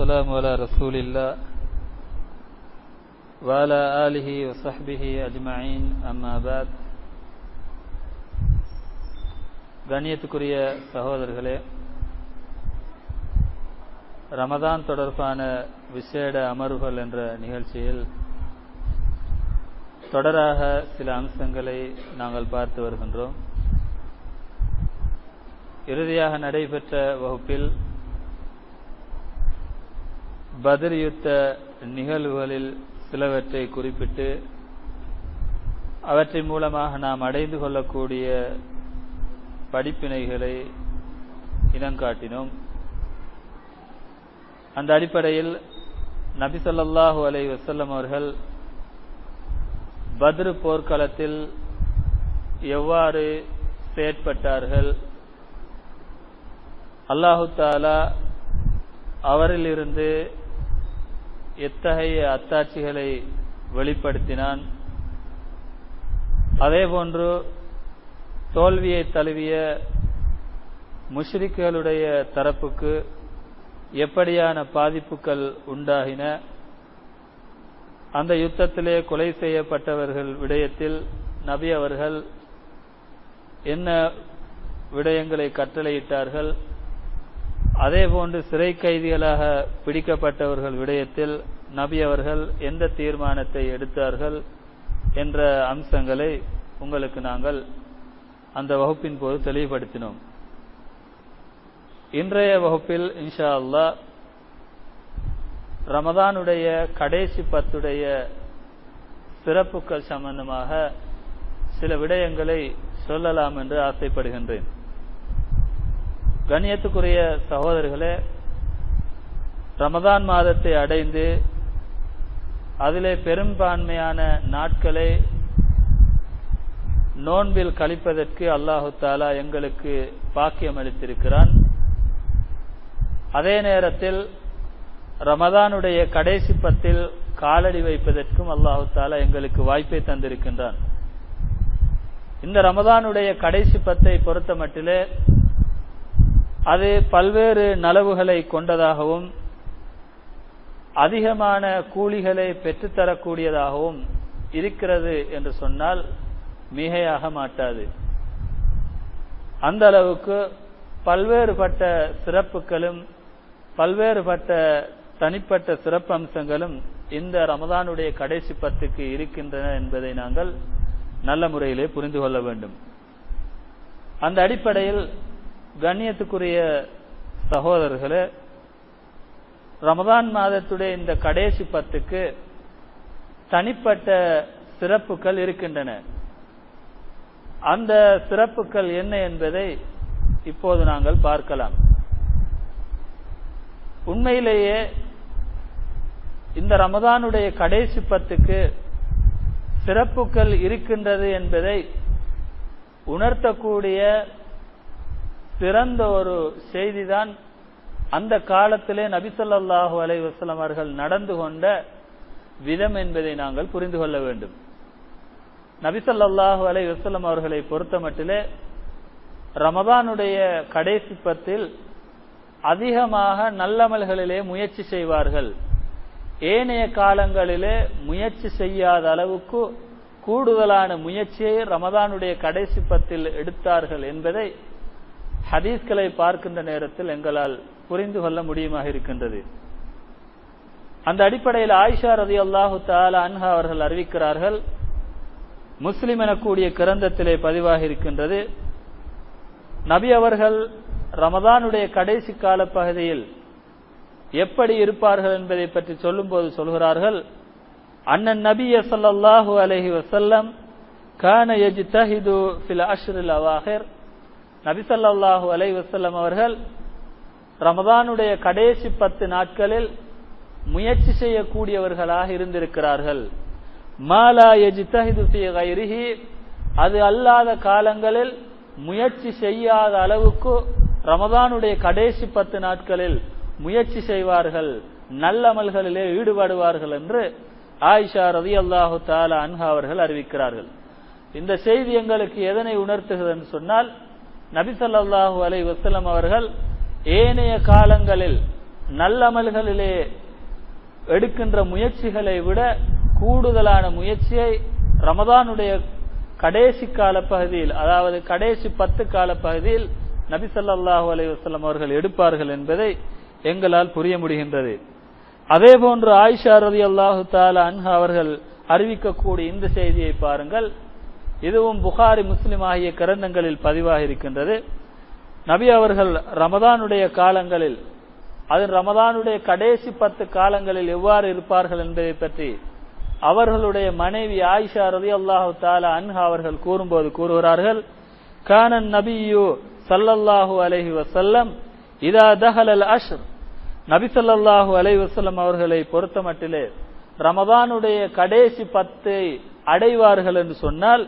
والسلام على رسول الله وعلى آله وصحبه أجمعين أما بعد கண்ணியத்துக்குரிய சகோதரர்களே ரமதான் தொடர்பான விசேட அமர்வுகள் என்ற நிகழ்ச்சியில் தொடராக சில அம்சங்களை நாங்கள் பார்த்து வருகின்றோம் இறுதியாக நடைபெற்ற வகுப்பில் பத்ர் யுத்த நிகழ்வுகளில் சிலவற்றை குறிப்பிட்டு அவற்றின் மூலமாக நாம் அடைந்து கொள்ளக்கூடிய படிப்பினைகளை இனங்காட்டினோம் அந்த அடிப்படையில் நபிசல்லாஹு அலை வசல்லம் அவர்கள் பத்ரு போர்க்களத்தில் எவ்வாறு செயற்பட்டார்கள்? அல்லாஹு தாலா அவரிலிருந்து எத்தகைய அத்தாட்சிகளை வெளிப்படுத்தினான்? அதேபோன்று தோல்வியை தழுவிய முஷ்ரிக்குகளுடைய தரப்புக்கு எப்படியான பாதிப்புகள் உண்டாகின? அந்த யுத்தத்திலே கொலை செய்யப்பட்டவர்கள் விடயத்தில் நபி அவர்கள் என்ன விடயங்களை கட்டளையிட்டார்கள்? அதே போன்று சிறை கைதிகளாக பிடிக்கப்பட்டவர்கள் விடயத்தில் நபி அவர்கள் எந்த தீர்மானத்தை எடுத்தார்கள் என்ற அம்சங்களை உங்களுக்கு நாங்கள் அந்த வகுப்பின் போது தெளிவுபடுத்தினோம். இன்றைய வகுப்பில் இன்ஷா அல்லா ரமதானுடைய கடைசி பத்துடைய சிறப்புகள் சம்பந்தமாக சில விடயங்களை சொல்லலாம் என்று ஆசைப்படுகின்றேன். கண்ணியத்துக்குரிய சகோதரர்களே ரமதான் மாதத்தை அடைந்து அதிலே பெரும்பான்மையான நாட்களை நோன்பில் கழிப்பதற்கு அல்லாஹு தாலா எங்களுக்கு பாக்கியம் அளித்திருக்கிறான். அதே நேரத்தில் ரமதானுடைய கடைசி பத்தில் காலடி வைப்பதற்கும் அல்லாஹு தாலா எங்களுக்கு வாய்ப்பை தந்திருக்கின்றான். இந்த ரமதானுடைய கடைசி பத்தை பொறுத்த மட்டிலே அது பல்வேறு நலவுகளை கொண்டதாகவும் அதிகமான கூலிகளை பெற்றுத்தரக்கூடியதாகவும் இருக்கிறது என்று சொன்னால் மிகையாக மாட்டாது. அந்த அளவுக்கு பல்வேறுபட்ட சிறப்புகளும் பல்வேறுபட்ட தனிப்பட்ட சிறப்பம்சங்களும் இந்த ரமதானுடைய கடைசி பத்துக்கு இருக்கின்றன என்பதை நாங்கள் நல்ல முறையிலே புரிந்து கொள்ள வேண்டும். அந்த அடிப்படையில் கண்ணியத்துக்குரிய சகோதரர்களே ரமதான் மாதத்துடைய இந்த கடைசி பத்துக்கு தனிப்பட்ட சிறப்புகள் இருக்கின்றன. அந்த சிறப்புகள் என்ன என்பதை இப்போது நாங்கள் பார்க்கலாம். உண்மையிலேயே இந்த ரமதானுடைய கடைசி பத்துக்கு சிறப்புகள் இருக்கின்றது என்பதை உணர்த்தக்கூடிய சிறந்த ஒரு செய்திதான் அந்த காலத்திலே நபிசல்லாஹு அலை வசலம் அவர்கள் நடந்து கொண்ட விதம் என்பதை நாங்கள் புரிந்து கொள்ள வேண்டும். நபிசல்லாஹு அலை வசலம் அவர்களை பொறுத்த மட்டிலே ரமதானுடைய கடைசி பத்தில் அதிகமாக நல்லமல்களிலே முயற்சி செய்வார்கள். ஏனைய காலங்களிலே முயற்சி செய்யாத அளவுக்கு கூடுதலான முயற்சியை ரமதானுடைய கடைசி பத்தில் எடுத்தார்கள் என்பதை ஹதீஸ்களை பார்க்கின்ற நேரத்தில் எங்களால் புரிந்து கொள்ள முடியுமாக இருக்கின்றது. அந்த அடிப்படையில் ஆயிஷா ரதி அல்லாஹு தாலா அன்ஹா அவர்கள் அறிவிக்கிறார்கள் முஸ்லிம் எனக்கூடிய கிரந்தத்திலே பதிவாக இருக்கின்றது. நபி அவர்கள் ரமதானுடைய கடைசி கால பகுதியில் எப்படி இருப்பார்கள் என்பதை பற்றி சொல்லும்போது சொல்கிறார்கள் அண்ணன் நபிய சல்லாஹூ அலஹி வசல்லம் கான யஜ்தஹிது ஃபில் அஷ்ரில் அவாஹிர். நபிசல்லாஹு அலை வசல்லம் அவர்கள் ரமதானுடைய கடைசி பத்து நாட்களில் முயற்சி செய்யக்கூடியவர்களாக இருந்திருக்கிறார்கள். மாலா எஜித்தஹிது அது அல்லாத காலங்களில் முயற்சி செய்யாத அளவுக்கு ரமதானுடைய கடைசி பத்து நாட்களில் முயற்சி செய்வார்கள். நல்லமல்களிலே ஈடுபடுவார்கள் என்று ஆயிஷா ரதி அல்லாஹு தாலா அன்ஹா அவர்கள் அறிவிக்கிறார்கள். இந்த செய்தி எங்களுக்கு எதனை உணர்த்துகிறது சொன்னால் நபிசல்லாஹு அலை வசலம் அவர்கள் ஏனைய காலங்களில் நல்லமல்களிலே எடுக்கின்ற முயற்சிகளை விட கூடுதலான முயற்சியை ரமதானுடைய கடைசி கால பகுதியில் அதாவது கடைசி பத்து கால பகுதியில் நபிசல்லாஹு அலை வசலம் அவர்கள் எடுப்பார்கள் என்பதை எங்களால் புரிய முடிகின்றது. அதே போன்று ஆயிஷா ரலியல்லாஹு தஆலா அன்ஹா அவர்கள் அறிவிக்கக்கூடிய இந்த செய்தியை பாருங்கள். இதுவும் புகாரி முஸ்லிம் ஆகிய கிரந்தங்களில் பதிவாக இருக்கின்றது. நபி அவர்கள் ரமதானுடைய காலங்களில் அது ரமதானுடைய கடைசி பத்து காலங்களில் எவ்வாறு இருப்பார்கள் என்பதை பற்றி அவர்களுடைய மனைவி ஆயிஷா ரதி அல்லாஹு தாலா அன்ஹா அவர்கள் கூறும்போது கூறுகிறார்கள் கானன் நபியு சல்லல்லாஹு அலஹி வசல்லம் இதா தஹலல் அஷ்ர். நபி சல்லல்லாஹு அலை வசல்லம் அவர்களை பொறுத்தமட்டிலே ரமதானுடைய கடைசி பத்தை அடைவார்கள் என்று சொன்னால்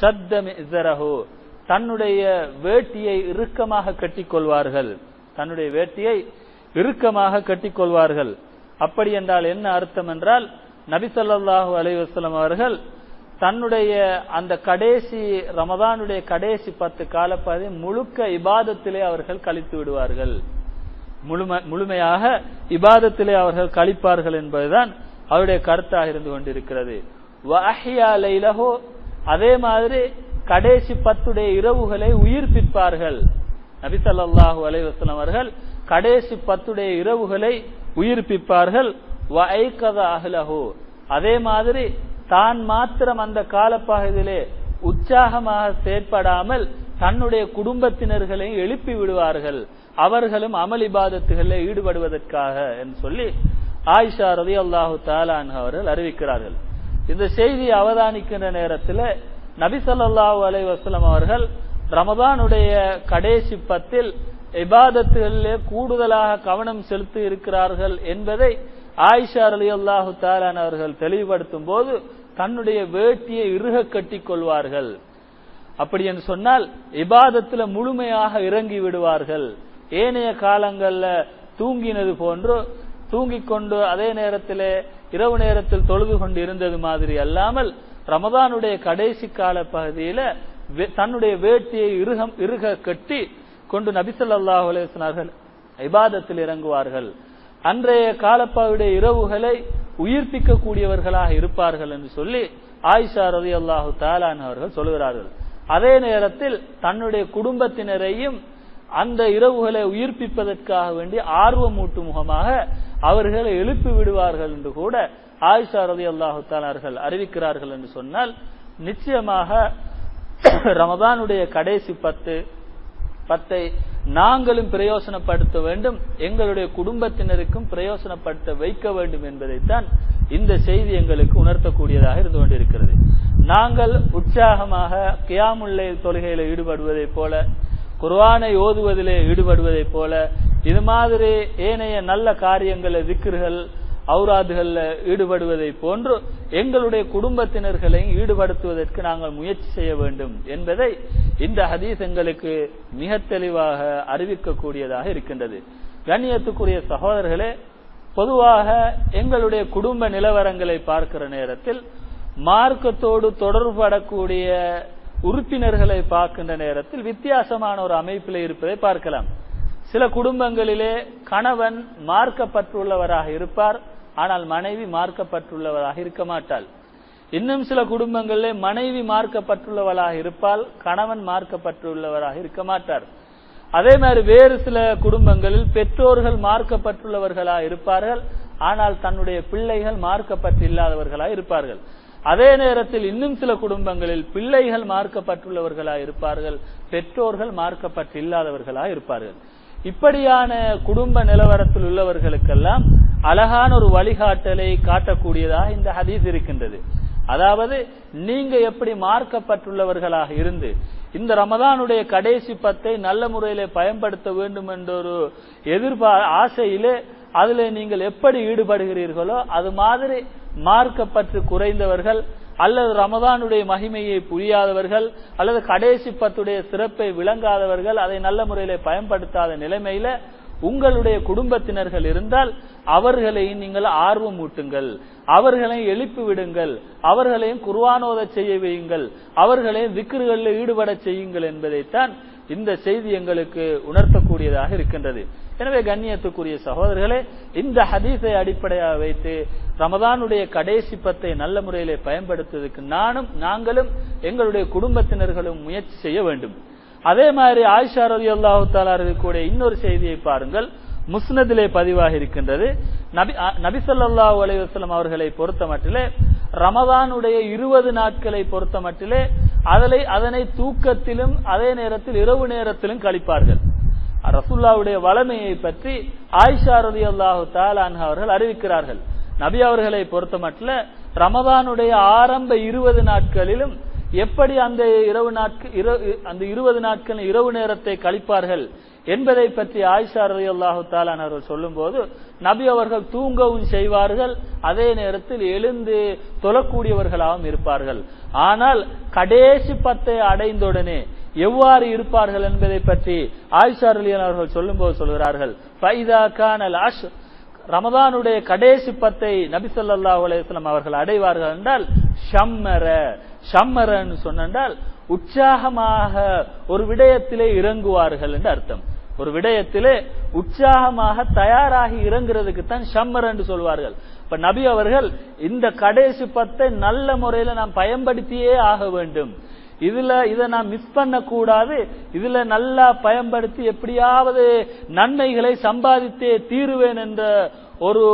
ஷத்தம் தன்னுடைய வேட்டியை இறுக்கமாக கட்டிக்கொள்வார்கள். தன்னுடைய வேட்டியை இறுக்கமாக கட்டிக்கொள்வார்கள். அப்படி என்றால் என்ன அர்த்தம் என்றால் நபிசல்லாஹு அலைவாஸ்லம் அவர்கள் தன்னுடைய அந்த கடைசி ரமதானுடைய கடைசி பத்து காலப்பகுதி முழுக்க இபாதத்திலே அவர்கள் கழித்து விடுவார்கள். முழும முழுமையாக இபாதத்திலே அவர்கள் கழிப்பார்கள் என்பதுதான் அவருடைய கருத்தாக இருந்து கொண்டிருக்கிறது. அதே மாதிரி கடைசி பத்துடைய இரவுகளை உயிர்ப்பிப்பார்கள். நபிசல்லாஹு அலைவாஸ்லாம் அவர்கள் கடைசி பத்துடைய இரவுகளை உயிர்ப்பிப்பார்கள். அதே மாதிரி தான் மாத்திரம் அந்த காலப்பகுதியிலே உற்சாகமாக செயற்படாமல் தன்னுடைய குடும்பத்தினர்களையும் எழுப்பி விடுவார்கள். அவர்களும் அமல் இபாதத்துகளில் ஈடுபடுவதற்காக என்று சொல்லி ஆயிஷா ரதி அல்லாஹு தாலான் அவர்கள் அறிவிக்கிறார்கள். இந்த செய்தி அவதானிக்கின்ற நேரத்தில் நபிசல்லாஹு அலை வசலம் அவர்கள் ரமதானுடைய கடைசி பத்தில் இபாதத்துகளிலே கூடுதலாக கவனம் செலுத்தி இருக்கிறார்கள் என்பதை ஆயிஷா அலி அல்லாஹு தாலான் அவர்கள் தெளிவுபடுத்தும் போது தன்னுடைய வேட்டியை இறுக கட்டி கொள்வார்கள். அப்படி என்று சொன்னால் இபாதத்துல முழுமையாக இறங்கி விடுவார்கள். ஏனைய காலங்கள்ல தூங்கினது போன்று தூங்கிக் கொண்டு அதே நேரத்திலே இரவு நேரத்தில் தொழுது கொண்டு இருந்தது மாதிரி அல்லாமல் ரமதானுடைய கடைசி கால பகுதியில தன்னுடைய வேட்டியை இருகம் இறுக கட்டி கொண்டு நபிசல்லாஹு அலேசனார்கள் இபாதத்தில் இறங்குவார்கள். அன்றைய காலப்பாவுடைய இரவுகளை உயிர்ப்பிக்க கூடியவர்களாக இருப்பார்கள் என்று சொல்லி ஆயிஷா ரதி அல்லாஹு தாலான் அவர்கள் சொல்கிறார்கள் அதே நேரத்தில் தன்னுடைய குடும்பத்தினரையும் அந்த இரவுகளை உயிர்ப்பிப்பதற்காக வேண்டி ஆர்வமூட்டும் முகமாக அவர்களை எழுப்பி விடுவார்கள் என்று கூட ஆயிஷா ரதி அல்லாஹுத்தானார்கள் அறிவிக்கிறார்கள் என்று சொன்னால் நிச்சயமாக ரமதானுடைய கடைசி பத்து பத்தை நாங்களும் பிரயோசனப்படுத்த வேண்டும் எங்களுடைய குடும்பத்தினருக்கும் பிரயோசனப்படுத்த வைக்க வேண்டும் என்பதைத்தான் இந்த செய்தி எங்களுக்கு உணர்த்தக்கூடியதாக இருந்து கொண்டிருக்கிறது. நாங்கள் உற்சாகமாக கியாமுல்லை தொழுகையில ஈடுபடுவதைப் போல குர்வானை ஓதுவதிலே ஈடுபடுவதைப் போல இது மாதிரி ஏனைய நல்ல காரியங்களை திக்ர்கள் அவுராதுகளில் ஈடுபடுவதை போன்று எங்களுடைய குடும்பத்தினர்களையும் ஈடுபடுத்துவதற்கு நாங்கள் முயற்சி செய்ய வேண்டும் என்பதை இந்த ஹதீஸ் எங்களுக்கு மிக தெளிவாக அறிவிக்கக்கூடியதாக இருக்கின்றது. கண்ணியத்துக்குரிய சகோதரர்களே பொதுவாக எங்களுடைய குடும்ப நிலவரங்களை பார்க்கிற நேரத்தில் மார்க்கத்தோடு தொடர்படக்கூடிய உறுப்பினர்களை பார்க்கின்ற நேரத்தில் வித்தியாசமான ஒரு அமைப்பில் இருப்பதை பார்க்கலாம். சில குடும்பங்களிலே கணவன் மார்க்கப்பட்டுள்ளவராக இருப்பார் ஆனால் மனைவி மார்க்கப்பட்டுள்ளவராக இருக்க மாட்டாள். இன்னும் சில குடும்பங்களிலே மனைவி மார்க்கப்பட்டுள்ளவளாக இருப்பால் கணவன் மார்க்கப்பட்டுள்ளவராக இருக்க மாட்டார். அதே மாதிரி வேறு சில குடும்பங்களில் பெற்றோர்கள் மார்க்கப்பட்டுள்ளவர்களாக இருப்பார்கள் ஆனால் தன்னுடைய பிள்ளைகள் மார்க்கப்பட்டு இல்லாதவர்களாக இருப்பார்கள். அதே நேரத்தில் இன்னும் சில குடும்பங்களில் பிள்ளைகள் மார்க்கப்பட்டுள்ளவர்களா இருப்பார்கள் பெற்றோர்கள் மார்க்கப்பட்டு இல்லாதவர்களா இருப்பார்கள். இப்படியான குடும்ப நிலவரத்தில் உள்ளவர்களுக்கெல்லாம் அழகான ஒரு வழிகாட்டலை காட்டக்கூடியதாக இந்த ஹதீஸ் இருக்கின்றது. அதாவது நீங்க எப்படி மார்க்கப்பட்டுள்ளவர்களாக இருந்து இந்த ரமதானுடைய கடைசி பத்தை நல்ல முறையில பயன்படுத்த வேண்டும் என்ற ஒரு எதிர்பார் ஆசையிலே அதுல நீங்கள் எப்படி ஈடுபடுகிறீர்களோ அது மாதிரி மார்க்கப்பற்று குறைந்தவர்கள் அல்லது ரமதானுடைய மகிமையை புரியாதவர்கள் அல்லது கடைசி பத்துடைய சிறப்பை விளங்காதவர்கள் அதை நல்ல முறையில பயன்படுத்தாத நிலைமையில உங்களுடைய குடும்பத்தினர்கள் இருந்தால் அவர்களையும் நீங்கள் ஆர்வம் ஊட்டுங்கள். அவர்களை எழுப்பி விடுங்கள். அவர்களையும் குர்வானோத செய்ய வையுங்கள். அவர்களையும் விக்கிர்களில் ஈடுபட செய்யுங்கள் என்பதைத்தான் இந்த செய்தி எங்களுக்கு உணர்த்தக்கூடியதாக இருக்கின்றது. எனவே கண்ணியத்துக்குரிய சகோதரர்களே இந்த ஹதீஸை அடிப்படையாக வைத்து ரமதானுடைய கடைசி பத்தை நல்ல முறையிலே பயன்படுத்துவதற்கு நானும் நாங்களும் எங்களுடைய குடும்பத்தினர்களும் முயற்சி செய்ய வேண்டும். அதே மாதிரி ஆயிஷா ரவி அல்லாஹு தாலாருடைய இன்னொரு செய்தியை பாருங்கள். முஸ்னதிலே பதிவாக இருக்கின்றது நபி நபிசல்லா அலைவாஸ்லம் அவர்களை பொறுத்த மட்டிலே ரமதானுடைய இருபது நாட்களை பொறுத்த மட்டிலே அதனை அதனை தூக்கத்திலும் அதே நேரத்தில் இரவு நேரத்திலும் கழிப்பார்கள். ரசுல்லாவுடைய வளமையை பற்றி ஆயிஷா ரதி அல்லாஹு தாலான் அவர்கள் அறிவிக்கிறார்கள். நபி அவர்களை பொறுத்த மட்டில் ரமதானுடைய ஆரம்ப இருபது நாட்களிலும் எப்படி அந்த இரவு நாட்கள் அந்த இருபது நாட்கள் இரவு நேரத்தை கழிப்பார்கள் என்பதை பற்றி ஆயிஷா ரதி அல்லாஹு தாலான் அவர்கள் சொல்லும் போது நபி அவர்கள் தூங்கவும் செய்வார்கள் அதே நேரத்தில் எழுந்து தொழக்கூடியவர்களாகவும் இருப்பார்கள். ஆனால் கடைசி பத்தை அடைந்தவுடனே எவ்வாறு இருப்பார்கள் என்பதை பற்றி ஆயிஷா ரலியன் அவர்கள் சொல்லும்போது சொல்கிறார்கள். ஃபைதா கானல் அஷ் ரமதானுடைய கடைசி பத்தை நபி அலையம் அவர்கள் அடைவார்கள் என்றால் ஷம்மர ஷம்மரன்னு சொன்னால் உற்சாகமாக ஒரு விடயத்திலே இறங்குவார்கள் என்று அர்த்தம். ஒரு விடயத்திலே உற்சாகமாக தயாராகி இறங்குறதுக்கு தான் ஷம்மர் என்று சொல்வார்கள். இப்ப நபி அவர்கள் இந்த கடைசி பத்தை நல்ல முறையில நாம் பயன்படுத்தியே ஆக வேண்டும். இதுல இதை நான் மிஸ் பண்ணக்கூடாது. இதுல நல்லா பயன்படுத்தி எப்படியாவது நன்மைகளை சம்பாதித்தே தீருவேன் என்ற ஒரு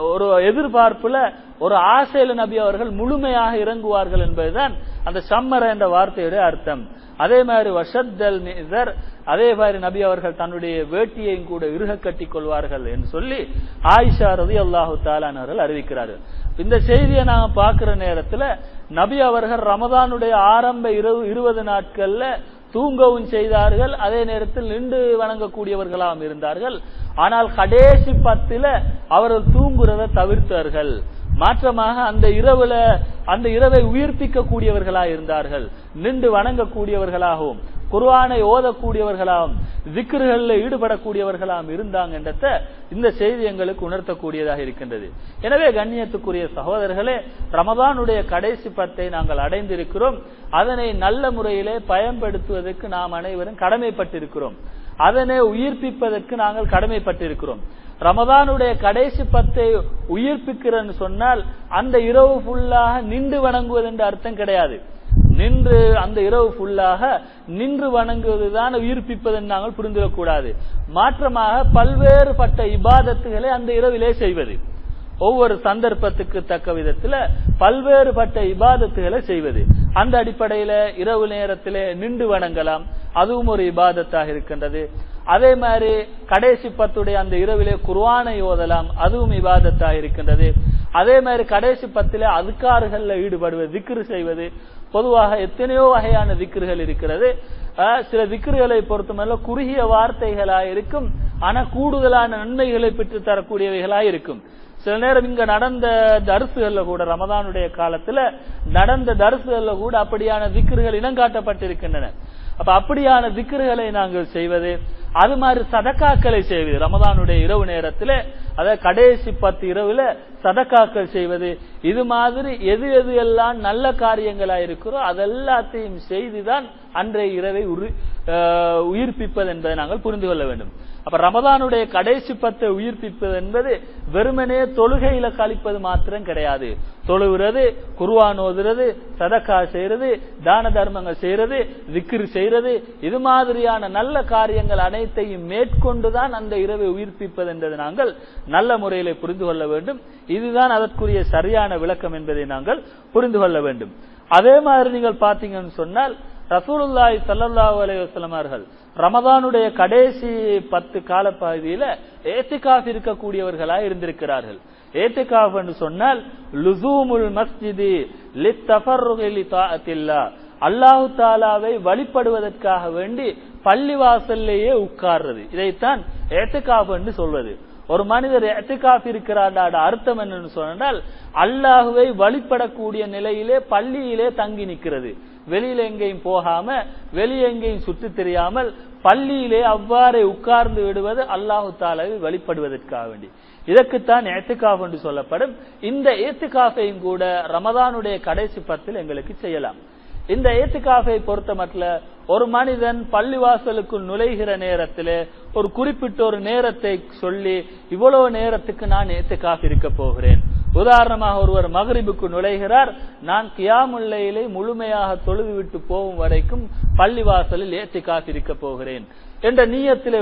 ஒரு எதிர்பார்ப்புல ஒரு ஆசையில நபி அவர்கள் முழுமையாக இறங்குவார்கள் என்பதுதான் அந்த சம்மர என்ற வார்த்தையுடைய அர்த்தம். அதே மாதிரி வஷத்தல் மிசர் அதே மாதிரி நபி அவர்கள் தன்னுடைய வேட்டியையும் கூட இறுக கட்டி கொள்வார்கள் என்று சொல்லி ஆயிஷா ரதி அல்லாஹு தாலானவர்கள் அறிவிக்கிறார்கள். இந்த செய்தியை நாம் பார்க்கிற நேரத்தில் நபி அவர்கள் ரமதானுடைய ஆரம்ப இரவு இருபது நாட்கள்ல தூங்கவும் செய்தார்கள் அதே நேரத்தில் நின்று வணங்கக்கூடியவர்களாம் இருந்தார்கள். ஆனால் கடைசி பத்தில அவர்கள் தூங்குறதை தவிர்த்தார்கள். மாற்றமாக அந்த இரவுல அந்த இரவை உயிர்ப்பிக்க கூடியவர்களாக இருந்தார்கள். நின்று வணங்கக்கூடியவர்களாகவும். குர்வானை ஓதக்கூடியவர்களாம் திக்ருகளில் ஈடுபடக்கூடியவர்களாம் இருந்தாங்க என்றத இந்த செய்தி எங்களுக்கு உணர்த்தக்கூடியதாக இருக்கின்றது. எனவே கண்ணியத்துக்குரிய சகோதரர்களே ரமதானுடைய கடைசி பத்தை நாங்கள் அடைந்திருக்கிறோம். அதனை நல்ல முறையிலே பயன்படுத்துவதற்கு நாம் அனைவரும் கடமைப்பட்டிருக்கிறோம். அதனை உயிர்ப்பிப்பதற்கு நாங்கள் கடமைப்பட்டிருக்கிறோம். ரமதானுடைய கடைசி பத்தை உயிர்ப்பிக்கிறன்னு சொன்னால் அந்த இரவு ஃபுல்லாக நின்று வணங்குவது என்ற அர்த்தம் கிடையாது. நின்று அந்த இரவு ஃபுல்லாக நின்று வணங்குவதுதான் உயிர்ப்பிப்பது நாங்கள் புரிந்துவிடக்கூடாது மாற்றமாக பல்வேறுபட்ட இபாதத்துகளை அந்த இரவிலே செய்வது. ஒவ்வொரு சந்தர்ப்பத்துக்கு தக்க விதத்துல பல்வேறுபட்ட இபாதத்துகளை செய்வது. அந்த அடிப்படையில இரவு நேரத்திலே நின்று வணங்கலாம். அதுவும் ஒரு இபாதத்தாக இருக்கின்றது. அதே மாதிரி கடைசி பத்துடைய அந்த இரவிலே குர்வானை ஓதலாம் அதுவும் விவாதத்தா இருக்கின்றது. அதே மாதிரி கடைசி பத்திலே அதுக்காறுகள்ல ஈடுபடுவது திக்ரு செய்வது. பொதுவாக எத்தனையோ வகையான திக்ருகள் இருக்கிறது. சில திக்ருகளை பொறுத்தமல்ல குறுகிய வார்த்தைகளா இருக்கும். ஆனா கூடுதலான நன்மைகளை பெற்று தரக்கூடியவைகளா இருக்கும். சில நேரம் இங்க நடந்த தரிசுகள்ல கூட ரமதானுடைய காலத்துல நடந்த தரிசுகள்ல கூட அப்படியான திக்ருகள் இனங்காட்டப்பட்டிருக்கின்றன அப்ப அப்படியான திக்ருகளை நாங்கள் செய்வது அது மாதிரி சதக்காக்களை செய்வது. ரமதானுடைய இரவு நேரத்தில் அதாவது கடைசி பத்து இரவுல சதக்காக்கள் செய்வது. இது மாதிரி எது எது எல்லாம் நல்ல காரியங்களா இருக்கிறோ அதெல்லாத்தையும் செய்துதான் அன்றைய இரவை உயிர்ப்பிப்பது என்பதை நாங்கள் புரிந்து கொள்ள வேண்டும். அப்ப ரமதானுடைய கடைசி பத்தை உயிர்ப்பிப்பது என்பது வெறுமனே தொழுகையில கழிப்பது மாத்திரம் கிடையாது. தொழுகிறது குருவான் ஓதுறது சதக்கா செய்யறது தான தர்மங்கள் செய்யறது விக்கிர் செய்யறது இது மாதிரியான நல்ல காரியங்கள் அனைத்தையும் மேற்கொண்டுதான் அந்த இரவை உயிர்ப்பிப்பது என்பதை நாங்கள் நல்ல முறையில புரிந்து கொள்ள வேண்டும். இதுதான் அதற்குரிய சரியான விளக்கம் என்பதை நாங்கள் புரிந்து கொள்ள வேண்டும். அதே மாதிரி நீங்கள் பாத்தீங்கன்னு சொன்னால் ரசூலுல்லாய் சல்லல்லா அலைஹி ரமதானுடைய கடைசி பத்து கால பகுதியில ஏத்திகாஃப் இருக்கக்கூடியவர்களா இருந்திருக்கிறார்கள். ஏத்திகாஃப் என்று சொன்னால் லுசூமுல் மஸ்ஜிதி லித்தஃபர்ருகி அல்லாஹு தாலாவை வழிபடுவதற்காக வேண்டி பள்ளி வாசல்லையே உட்கார்றது. இதைத்தான் ஏத்திகாஃப் என்று சொல்வது. ஒரு மனிதர் எத்திகாஃப் இருக்கிறார் அர்த்தம் என்னன்னு சொன்னால் அல்லாஹுவை வழிபடக்கூடிய நிலையிலே பள்ளியிலே தங்கி நிற்கிறது. வெளியில எங்கேயும் போகாம வெளியே எங்கேயும் சுற்றி தெரியாமல் பள்ளியிலே அவ்வாறே உட்கார்ந்து விடுவது அல்லாஹு தாலாவை வழிபடுவதற்காக வேண்டி. இதற்குத்தான் ஏத்துக்காஃப் என்று சொல்லப்படும். இந்த ஏத்துக்காஃபையும் கூட ரமதானுடைய கடைசி பத்தில் எங்களுக்கு செய்யலாம். இந்த ஏத்துக்காஃபை பொறுத்த மட்டும் ஒரு மனிதன் பள்ளிவாசலுக்குள் நுழைகிற நேரத்திலே ஒரு குறிப்பிட்ட ஒரு நேரத்தை சொல்லி இவ்வளவு நேரத்துக்கு நான் ஏத்துக்காஃப் இருக்க போகிறேன். உதாரணமாக ஒருவர் மகரிபுக்கு நுழைகிறார் நான் கியாமுல்லையிலே முழுமையாக தொழுதுவிட்டு போகும் வரைக்கும் பள்ளிவாசலில் ஏற்றி காத்திருக்க போகிறேன் என்ற நீயத்திலே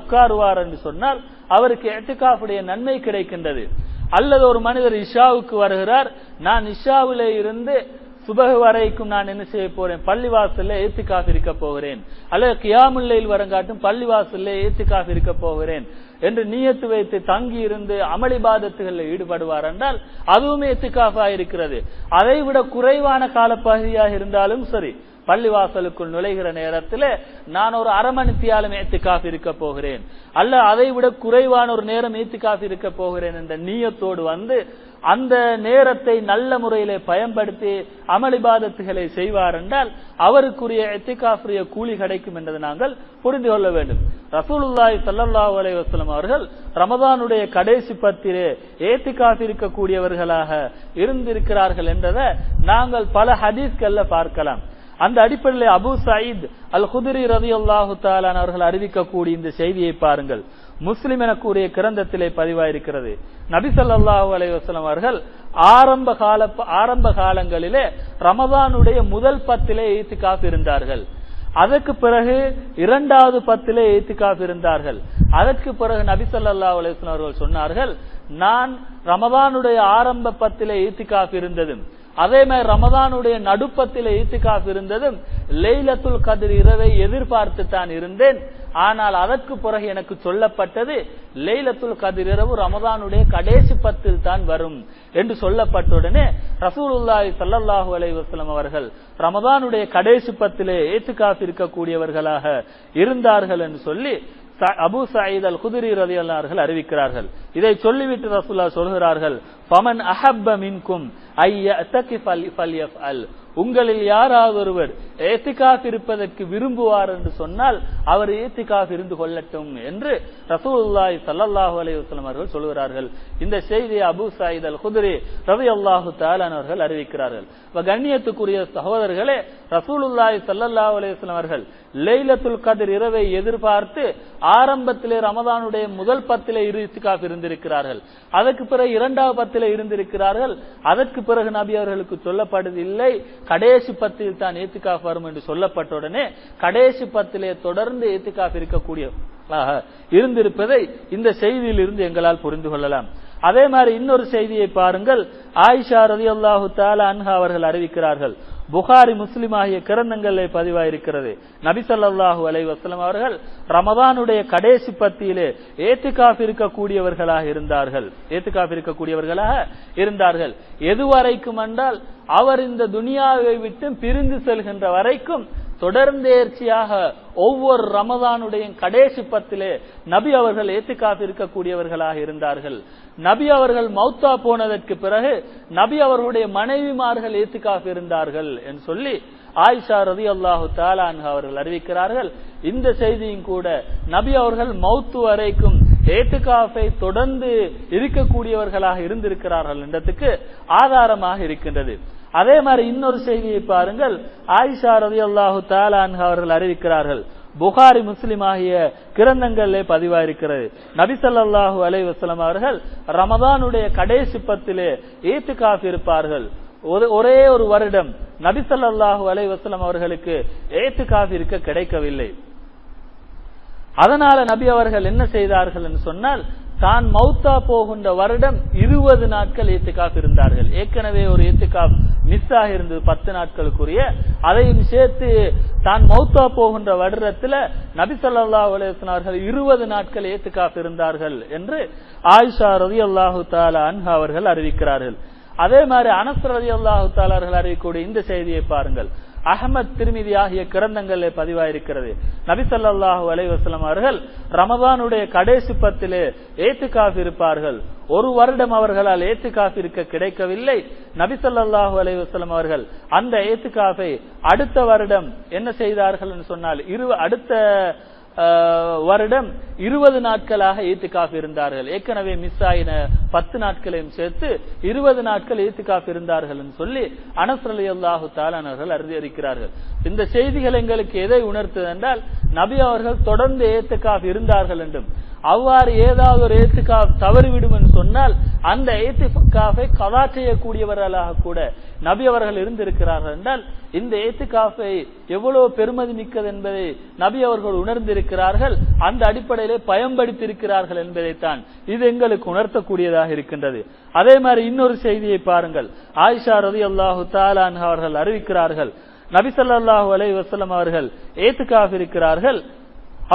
உட்காருவார் என்று சொன்னால் அவருக்கு ஏத்திகாஃபுடைய நன்மை கிடைக்கின்றது. அல்லது ஒரு மனிதர் இஷாவுக்கு வருகிறார் நான் இஷாவிலே இருந்து சுபகு வரைக்கும் நான் என்ன செய்ய போறேன்? பள்ளிவாசல்ல ஏத்துக்காக காத்திருக்க போகிறேன். அல்லது கியாமுல்லையில் வரங்காட்டும் பள்ளிவாசல்ல ஏத்துக்காக காத்திருக்க போகிறேன். என்று நீயத்து வைத்து தங்கி இருந்து அமளிபாதத்துகளில் ஈடுபடுவார் என்றால் அதுவுமே எத்துக்காஃபா இருக்கிறது. அதை விட குறைவான காலப்பகுதியாக இருந்தாலும் சரி பள்ளிவாசலுக்குள் நுழைகிற நேரத்தில் நான் ஒரு அரை மணித்தியாலும் ஏத்துக்காஃப் இருக்க போகிறேன். அல்ல அதை விட குறைவான ஒரு நேரம் ஏத்துக்காஃப் இருக்க போகிறேன் என்ற நீயத்தோடு வந்து அந்த நேரத்தை நல்ல முறையிலே பயன்படுத்தி அமளிபாதத்துகளை செய்வார் என்றால் அவருக்குரிய எத்திகாஃபுரிய கூலி கிடைக்கும் என்பதை நாங்கள் புரிந்து கொள்ள வேண்டும். ரசூலுல்லாய் சல்லல்லாஹு அலை வசலம் அவர்கள் ரமதானுடைய கடைசி பத்திலே ஏத்திகாஃப் இருக்கக்கூடியவர்களாக இருந்திருக்கிறார்கள் என்றதை நாங்கள் பல ஹதீஸ்கள்ல பார்க்கலாம். அந்த அடிப்படையில் அபு சயீத் அல் குதிரி ரதி அல்லாஹு தாலான் அவர்கள் அறிவிக்கக்கூடிய இந்த செய்தியை பாருங்கள். முஸ்லிம் எனக்கூடிய கிரந்தத்திலே பதிவாயிருக்கிறது. நபிசல்லாஹு அலைவாஸ்லாம் அவர்கள் ஆரம்ப கால ஆரம்ப காலங்களிலே ரமதானுடைய முதல் பத்திலே ஈத்திகாஃப் இருந்தார்கள். அதற்கு பிறகு இரண்டாவது பத்திலே ஈத்திகாஃப் இருந்தார்கள். அதற்கு பிறகு நபி அலைவாஸ்லாம் அவர்கள் சொன்னார்கள் நான் ரமதானுடைய ஆரம்ப பத்திலே ஈத்திகாஃப் இருந்ததும் அதே மாதிரி ரமதானுடைய நடுப்பத்தில் ஈத்திகாஃப் இருந்ததும் லெய்லத்துல் கதிர் இரவை எதிர்பார்த்து தான் இருந்தேன். ஆனால் அதற்கு பிறகு எனக்கு சொல்லப்பட்டது லெய்லத்துல் கதிர் இரவு ரமதானுடைய கடைசி பத்தில் தான் வரும் என்று சொல்லப்பட்டுடனே ரசூலுல்லாஹி ஸல்லல்லாஹு அலைவாஸ்லம் அவர்கள் ரமதானுடைய கடைசி பத்திலே ஏத்துக்காஃப் இருக்கக்கூடியவர்களாக இருந்தார்கள் என்று சொல்லி அபு சயீத் அல் குதிரி ரதி அல்லார்கள் அறிவிக்கிறார்கள். இதை சொல்லிவிட்டு ரசுல்லா சொல்கிறார்கள் பமன் அஹப்ப மின்கும் ஐயல் உங்களில் யாராவது ஒருவர் ஏத்திகாஃப் இருப்பதற்கு விரும்புவார் என்று சொன்னால் அவர் ஏத்திகாஃப் இருந்து கொள்ளட்டும் என்று ரசூல்லாய் ஸல்லல்லாஹு அலைஹி அவர்கள் சொல்கிறார்கள். இந்த செய்தியை அபு சாயித் அல் குதிரி ரவி அல்லாஹு தாலான் அவர்கள் அறிவிக்கிறார்கள். கண்ணியத்துக்குரிய சகோதரர்களே ரசூலுல்லாய் ஸல்லல்லாஹு அலைஹி அவர்கள் லைலத்துல் கதிர் இரவை எதிர்பார்த்து ஆரம்பத்திலே ரமதானுடைய முதல் பத்திலே இத்திகாஃப் இருந்திருக்கிறார்கள். அதற்கு பிறகு இரண்டாவது பத்திலே இருந்திருக்கிறார்கள். அதற்கு பிறகு நபி அவர்களுக்கு சொல்லப்படுவதில்லை. கடைசி பத்தில் தான் ஏத்துக்காஃப் வரும் என்று சொல்லப்பட்ட உடனே கடைசி பத்திலே தொடர்ந்து ஏத்துக்காஃப் இருக்கக்கூடிய இருந்திருப்பதை இந்த செய்தியில் இருந்து எங்களால் புரிந்து கொள்ளலாம். அதே மாதிரி இன்னொரு செய்தியை பாருங்கள். ஆயிஷா ரதி அல்லாஹு தாலா அன்ஹா அவர்கள் அறிவிக்கிறார்கள். புகாரி முஸ்லிம் ஆகிய கிரந்தங்களிலே பதிவாயிருக்கிறது. நபிசல்லாஹு அலை வசலம் அவர்கள் ரமதானுடைய கடைசி பத்தியிலே ஏத்துக்காப் இருக்கக்கூடியவர்களாக இருந்தார்கள். ஏத்துக்காப் இருக்கக்கூடியவர்களாக இருந்தார்கள். எதுவரைக்கும் என்றால் அவர் இந்த துனியாவை விட்டு பிரிந்து செல்கின்ற வரைக்கும் தொடர்ந்தேர்ச்சியாக ஒவ்வொரு ரமதானுடைய கடைசி பத்திலே நபி அவர்கள் ஏத்துக்காக இருக்கக்கூடியவர்களாக இருந்தார்கள். நபி அவர்கள் மௌத்தா போனதற்கு பிறகு நபி அவர்களுடைய மனைவிமார்கள் ஏத்துக்காக இருந்தார்கள் என்று சொல்லி ஆயிஷா ரதி அல்லாஹு தாலான் அவர்கள் அறிவிக்கிறார்கள். இந்த செய்தியும் கூட நபி அவர்கள் மௌத்து வரைக்கும் ஏத்துக்காஃபை தொடர்ந்து இருக்கக்கூடியவர்களாக இருந்திருக்கிறார்கள் என்றதுக்கு ஆதாரமாக இருக்கின்றது. அதே மாதிரி இன்னொரு செய்தியை பாருங்கள். ஆயிஷா ரவி அல்லாஹு தாலான் அவர்கள் அறிவிக்கிறார்கள். புகாரி முஸ்லிம் ஆகிய கிரந்தங்களிலே பதிவாயிருக்கிறது. நபிசல்லாஹு அலை வசலம் அவர்கள் ரமதானுடைய கடைசி பத்திலே ஏத்துக்காஃப் இருப்பார்கள். ஒரே ஒரு வருடம் நபிசல்லாஹு அலை வசலம் அவர்களுக்கு ஏத்துக்காஃப் இருக்க கிடைக்கவில்லை. அதனால நபி அவர்கள் என்ன செய்தார்கள் என்று சொன்னால் தான் மௌத்தா போகின்ற வருடம் இருபது நாட்கள் ஏத்துக்காப் இருந்தார்கள். ஏற்கனவே ஒரு ஏத்துக்காப் மிஸ் ஆகியிருந்தது பத்து நாட்களுக்குரிய. அதையும் சேர்த்து தான் மௌத்தா போகின்ற வருடத்துல நபிசல்லா சொல்லா இருபது நாட்கள் ஏத்துக்காப் இருந்தார்கள் என்று ஆயிஷா ரதி அல்லாஹு தாலா அன்ஹா அவர்கள் அறிவிக்கிறார்கள். அதே மாதிரி அனஸ் ரதி அல்லாஹு தாலார்கள் அறிவிக்கக்கூடிய இந்த செய்தியை பாருங்கள். அகமத் திருமிதி ஆகிய கிரந்தங்களில் பதிவாயிருக்கிறது. நபிசல்லாஹு அலைவாஸ்லாம் அவர்கள் ரமதானுடைய கடைசி பத்திலே ஏத்துக்காஃப் இருப்பார்கள். ஒரு வருடம் அவர்களால் ஏத்துக்காஃப் இருக்க கிடைக்கவில்லை. நபிசல்லாஹு அலைவாஸ்லாம் அவர்கள் அந்த ஏத்துக்காஃபை அடுத்த வருடம் என்ன செய்தார்கள் என்று சொன்னால் இரு அடுத்த வருடம் இருபது நாட்களாக ஈத்துக்காஃப் இருந்தார்கள். ஏற்கனவே மிஸ் ஆயின பத்து நாட்களையும் சேர்த்து இருபது நாட்கள் ஈத்துக்காஃப் இருந்தார்கள் என்று சொல்லி அனசரலி அல்லாஹு தாலானவர்கள் அறிந்திருக்கிறார்கள் இந்த செய்திகள் எங்களுக்கு எதை உணர்த்தது என்றால் நபி அவர்கள் தொடர்ந்து ஏத்துக்காஃப் இருந்தார்கள் என்றும் அவ்வாறு ஏதாவது ஒரு ஏத்துக்காப் தவறிவிடும் என்று சொன்னால் அந்த ஏத்துக்காஃபை கதா செய்யக்கூடியவர்களாக கூட நபி அவர்கள் இருந்திருக்கிறார்கள் என்றால் இந்த ஏத்துக்காஃபை எவ்வளவு பெருமதி மிக்கது என்பதை நபி அவர்கள் உணர்ந்திருக்கிறார்கள் அந்த அடிப்படையிலே பயன்படுத்தியிருக்கிறார்கள் என்பதைத்தான் இது எங்களுக்கு உணர்த்தக்கூடியதாக இருக்கின்றது. அதே மாதிரி இன்னொரு செய்தியை பாருங்கள். ஆயிஷா ரதி அல்லாஹு தாலான் அவர்கள் அறிவிக்கிறார்கள் நபிசல்லாஹு அலை வசலம் அவர்கள் ஏத்துக்காக இருக்கிறார்கள்.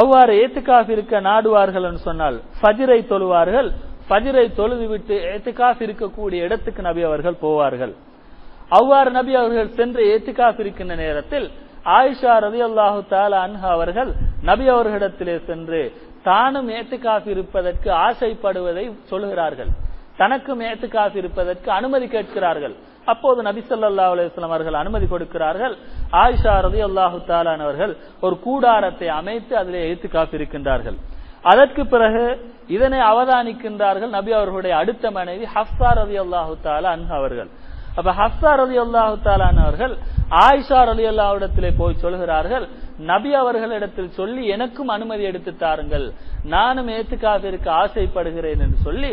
அவ்வாறு ஏத்துக்காக இருக்க நாடுவார்கள் என்று சொன்னால் சஜிரை தொழுவார்கள். ஃபஜ்ரை தொழுது விட்டு ஏத்துக்காஃப் இருக்கக்கூடிய இடத்துக்கு நபி அவர்கள் போவார்கள். அவ்வாறு நபி அவர்கள் சென்று ஏத்துக்காக இருக்கின்ற நேரத்தில் ஆயிஷா ரலியல்லாஹு தஆலா அன்ஹா அவர்கள் நபி அவர்களிடத்திலே சென்று தானும் ஏத்துக்காக இருப்பதற்கு ஆசைப்படுவதை சொல்கிறார்கள். தனக்கும் ஏத்துக்காக இருப்பதற்கு அனுமதி கேட்கிறார்கள். அப்போது நபி ஸல்லல்லாஹு அவர்கள் அனுமதி கொடுக்கிறார்கள். ஆயிஷா ரலியல்லாஹு தாலான் அவர்கள் ஒரு கூடாரத்தை அமைத்து அதிலே எழுத்து இருக்கின்றார்கள். அதற்கு பிறகு இதனை அவதானிக்கின்றார்கள் நபி அவர்களுடைய அடுத்த மனைவி ஹஃப்ஸா ரலியல்லாஹு அல்லாஹு தாலான் அவர்கள். அப்ப ஹஃப்ஸா ரலியல்லாஹு தாலான் அவர்கள் ஆயிஷா ரலி இடத்திலே போய் சொல்கிறார்கள் நபி அவர்களிடத்தில் சொல்லி எனக்கும் அனுமதி எடுத்து தாருங்கள். நானும் ஏத்துக்காக இருக்க ஆசைப்படுகிறேன் என்று சொல்லி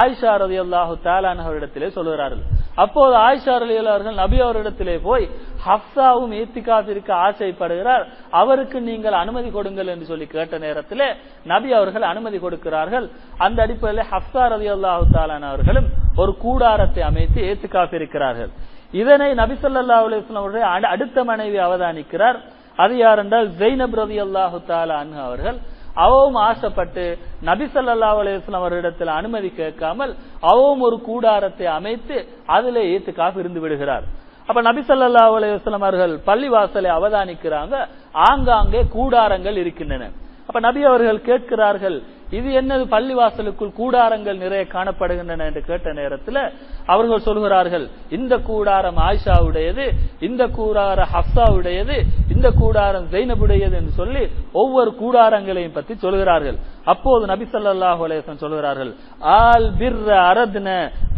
ஆயிஷா ரலியல்லாஹு தாலான் அவரிடத்திலே சொல்கிறார்கள். அப்போது ஆயிஷா ரலியல்லாஹு நபி அவரிடத்திலே போய் ஹப்சாவும் ஏத்திகாஃப் ஆசைப்படுகிறார். அவருக்கு நீங்கள் அனுமதி கொடுங்கள் என்று சொல்லி கேட்ட நேரத்திலே நபி அவர்கள் அனுமதி கொடுக்கிறார்கள். அந்த அடிப்படையில் ஹஃப்ஸா ரலியல்லாஹு தஆலா அவர்களும் ஒரு கூடாரத்தை அமைத்து ஏத்துக்காப்பிருக்கிறார்கள் இதனை நபி ஸல்லல்லாஹு அவருடைய அடுத்த மனைவி அவதானிக்கிறார். அது யார் என்றால் ஜெய்னப் ரவி அல்லாஹு அன்ஹா அவர்கள். அவவும் ஆசைப்பட்டு நபி ஸல்லல்லாஹு அலைஹி அவரிடத்தில் அனுமதி கேட்காமல் அவவும் ஒரு கூடாரத்தை அமைத்து அதிலே ஏத்துக்காக இருந்து விடுகிறார். அப்ப நபி ஸல்லல்லாஹு அலைஹி அவர்கள் பள்ளிவாசலை அவதானிக்கிறாங்க. ஆங்காங்கே கூடாரங்கள் இருக்கின்றன. அப்ப நபி அவர்கள் கேட்கிறார்கள் இது என்னது பள்ளிவாசலுக்குள் கூடாரங்கள் நிறைய காணப்படுகின்றன என்று கேட்ட நேரத்தில் அவர்கள் சொல்கிறார்கள் இந்த கூடாரம் ஆயிஷாவுடையது இந்த கூடாரம் ஹப்சாவுடையது இந்த கூடாரம் ஜெய்னபுடையது என்று சொல்லி ஒவ்வொரு கூடாரங்களையும் பற்றி சொல்கிறார்கள். அப்போது நபி ஸல்லல்லாஹு சொல்கிறார்கள் ஆல் பிர் அரத்ன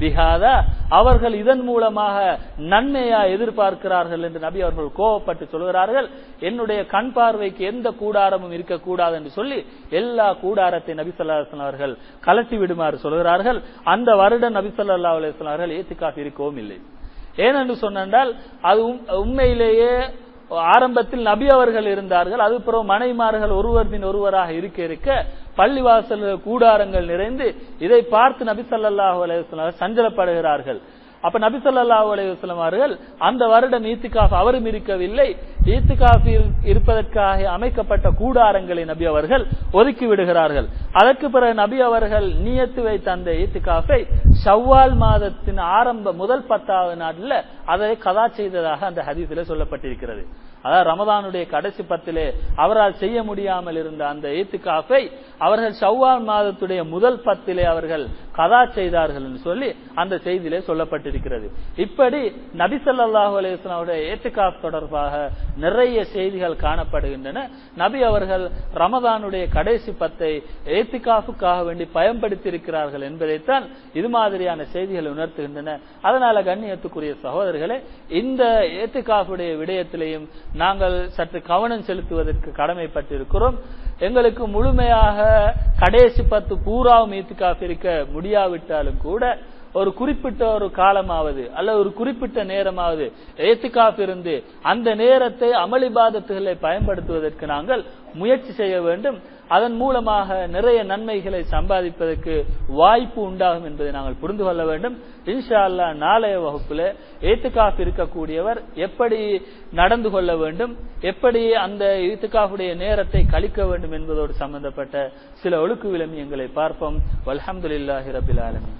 பிஹாதா அவர்கள் இதன் மூலமாக நன்மையா எதிர்பார்க்கிறார்கள் என்று நபி அவர்கள் கோபப்பட்டு சொல்கிறார்கள் என்னுடைய கண் பார்வைக்கு எந்த கூடாரமும் இருக்கக்கூடாது என்று சொல்லி எல்லா கூடாரத்தை நபி அவர்கள் கலட்டி விடுமாறு சொல்கிறார்கள். அந்த வருடம் நபிசல்லா அலுவலாம் அவர்கள் ஏத்துக்காக இருக்கவும் இல்லை. ஏனென்று சொன்னால் அது உண்மையிலேயே ஆரம்பத்தில் நபி அவர்கள் இருந்தார்கள். அது பிறகு மனைமார்கள் ஒருவர் பின் ஒருவராக இருக்க இருக்க பள்ளிவாசல் கூடாரங்கள் நிறைந்து இதை பார்த்து நபி ஸல்லல்லாஹு அலைஹி சஞ்சலப்படுகிறார்கள். அப்ப நபிசல்லா ஸல்லல்லாஹு அவர்கள் அந்த வருடம் ஈத்துக்காஃப் அவரும் இருக்கவில்லை. ஈத்திகாஃப் இருப்பதற்காக அமைக்கப்பட்ட கூடாரங்களை நபி அவர்கள் ஒதுக்கி விடுகிறார்கள். அதற்கு பிறகு நபி அவர்கள் நியத்து வைத்த அந்த ஈத்துக்காஃபை ஷவ்வால் மாதத்தின் ஆரம்ப முதல் பத்தாவது நாட்ல அதை கதா செய்ததாக அந்த ஹதீஸில் சொல்லப்பட்டிருக்கிறது. அதாவது ரமதானுடைய கடைசி பத்திலே அவரால் செய்ய முடியாமல் இருந்த அந்த ஏத்துக்காஃபை அவர்கள் ஷவ்வால் மாதத்துடைய முதல் பத்திலே அவர்கள் கதா செய்தார்கள் என்று சொல்லி அந்த செய்தியிலே சொல்லப்பட்டிருக்கிறது. இப்படி நபி ஸல்லல்லாஹு அவருடைய ஏத்துக்காஃப் தொடர்பாக நிறைய செய்திகள் காணப்படுகின்றன. நபி அவர்கள் ரமதானுடைய கடைசி பத்தை ஏத்துக்காஃபுக்காக வேண்டி பயன்படுத்தியிருக்கிறார்கள் என்பதைத்தான் இது மாதிரியான செய்திகள் உணர்த்துகின்றன. அதனால கண்ணியத்துக்குரிய சகோதரர்களே இந்த ஏத்துக்காஃபுடைய விடயத்திலேயும் நாங்கள் சற்று கவனம் செலுத்துவதற்கு கடமைப்பட்டிருக்கிறோம். எங்களுக்கு முழுமையாக கடைசி பத்து பூராவும் ஈத்துக்காக இருக்க முடியாவிட்டாலும் கூட ஒரு குறிப்பிட்ட ஒரு காலமாவது அல்ல ஒரு குறிப்பிட்ட நேரமாவது ஏத்துக்காப் இருந்து அந்த நேரத்தை அமளிபாதத்துகளை பயன்படுத்துவதற்கு நாங்கள் முயற்சி செய்ய வேண்டும். அதன் மூலமாக நிறைய நன்மைகளை சம்பாதிப்பதற்கு வாய்ப்பு உண்டாகும் என்பதை நாங்கள் புரிந்து கொள்ள வேண்டும். இன்ஷா அல்லாஹ் நாளைய வகுப்புல ஏத்துக்காஃப் இருக்கக்கூடியவர் எப்படி நடந்து கொள்ள வேண்டும் எப்படி அந்த ஏத்துக்காஃபுடைய நேரத்தை கழிக்க வேண்டும் என்பதோடு சம்பந்தப்பட்ட சில ஒழுக்கு விளமியங்களை பார்ப்போம். வல்ஹம்துலில்லாஹி ரபில் ஆலமின்.